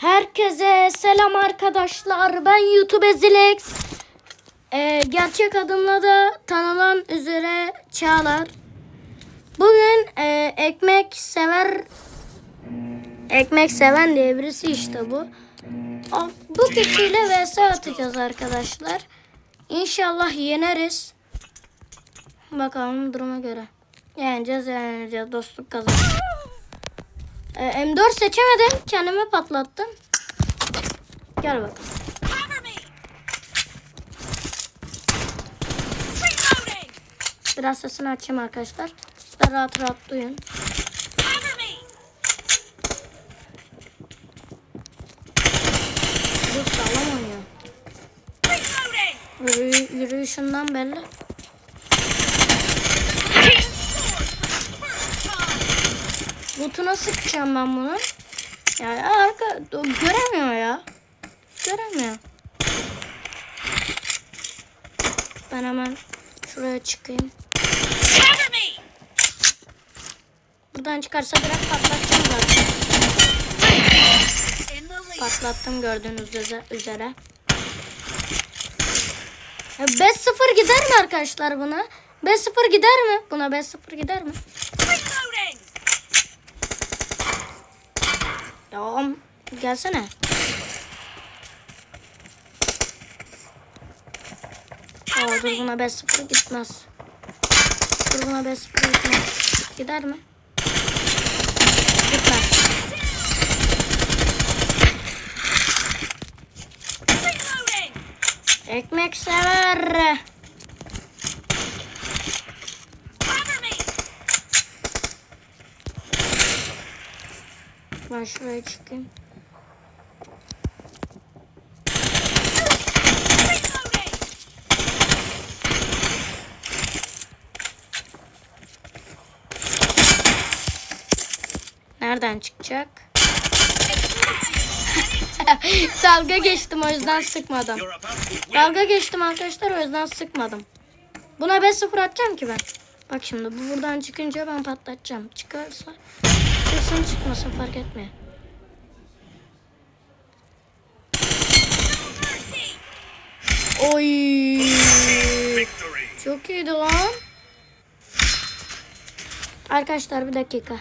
Herkese selam arkadaşlar. Ben YouTube Ezilex. Ee, gerçek adımla da tanınan üzere Çağlar. Bugün e, ekmek sever ekmek seven diye birisi işte bu. Bu kişiyle vs atacağız arkadaşlar. İnşallah yeneriz. Bakalım duruma göre. Yeneceğiz yeneceğiz dostluk kazanır. Ee, M4 seçemedim. Kendimi patlattım. Gel bak. Biraz sesini açayım arkadaşlar. Siz rahat rahat duyun. Bu sağlam yürüyüşünden belli. Butuna sıkacağım ben bunu. Yani arka göremiyor ya. Göremiyor. Ben hemen şuraya çıkayım. Buradan çıkarsa direkt patlatacağım zaten. Patlattım gördüğünüz üze- üzere. Ya 5-0 gider mi arkadaşlar buna? 5-0 gider mi? Buna 5-0 gider mi? Ya gelsene. Aa, dur buna 5-0 gitmez. Dur buna 5-0 gitmez. Gider mi? Gitmez. Ekmek. Ben şuraya çıkayım. Nereden çıkacak? Dalga geçtim o yüzden sıkmadım. Dalga geçtim arkadaşlar o yüzden sıkmadım. Buna 5-0 atacağım ki ben. Bak şimdi bu buradan çıkınca ben patlatacağım. Çıkarsa çıksın çıkmasın fark etmiyor. Oy. Çok iyiydi lan. Arkadaşlar bir dakika.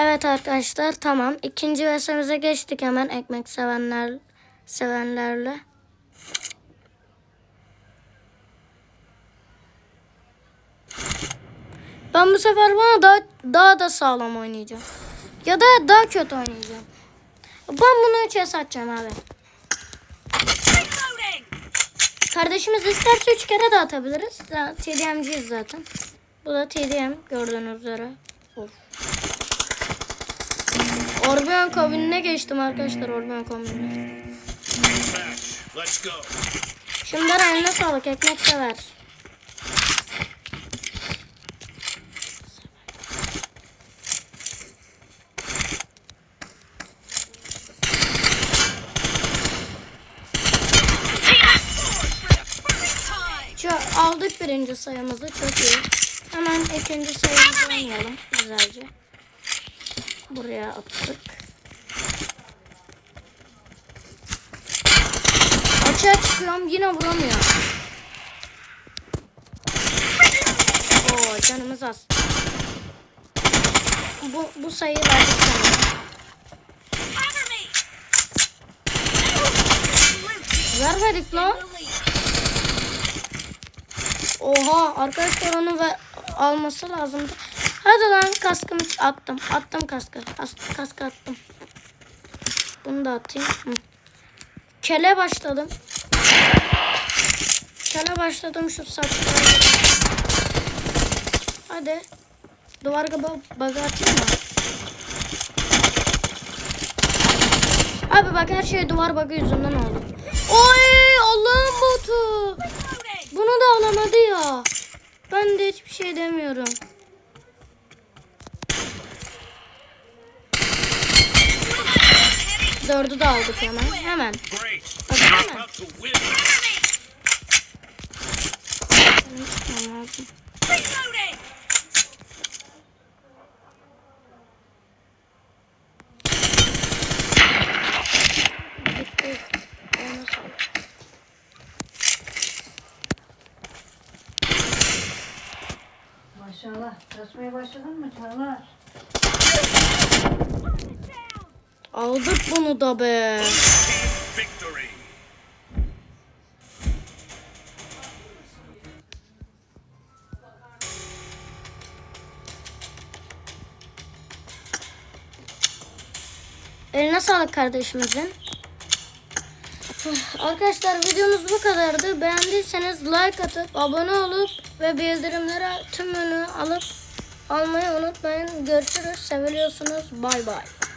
Evet arkadaşlar tamam. İkinci VS'mize geçtik hemen ekmek sevenler sevenlerle. Ben bu sefer bana daha, daha da sağlam oynayacağım. Ya da daha kötü oynayacağım. Ben bunu 3'e satacağım abi. Kardeşimiz isterse 3 kere de atabiliriz. TDM'ciyiz zaten. Bu da TDM gördüğünüz üzere. Of. Orbeon kombinine geçtim arkadaşlar Orbeon kombinine. Şimdiden eline sağlık ekmek sever. Aldık birinci sayımızı çok iyi. Hemen ikinci sayımızı oynayalım güzelce. Buraya attık. Açığa çıkıyorum yine vuramıyor. Oo canımız az. Bu, bu sayıyı verdik sana. Cover me! Vermedik lan. Oha arkadaşlar onu ve alması lazımdı. Hadi lan kaskımı attım. Attım kaskı. Kas, kaskı attım. Bunu da atayım. Hı. Kele başladım. Kele başladım şu saçları. Hadi. Duvar gaba baga atayım mı? Abi bak her şey duvar bug'ı yüzünden oldu. Oy Allah'ım botu. Bunu da alamadı ya. Ben de hiçbir şey demiyorum. Dördü de aldık hemen. Hemen. Bak hemen. Maşallah. Çalışmaya başladın mı Çağlar? Aldık bunu da be. Eline sağlık kardeşimizin. Arkadaşlar videomuz bu kadardı. Beğendiyseniz like atıp abone olup ve bildirimleri tümünü alıp almayı unutmayın. Görüşürüz. Seviliyorsunuz. Bay bay.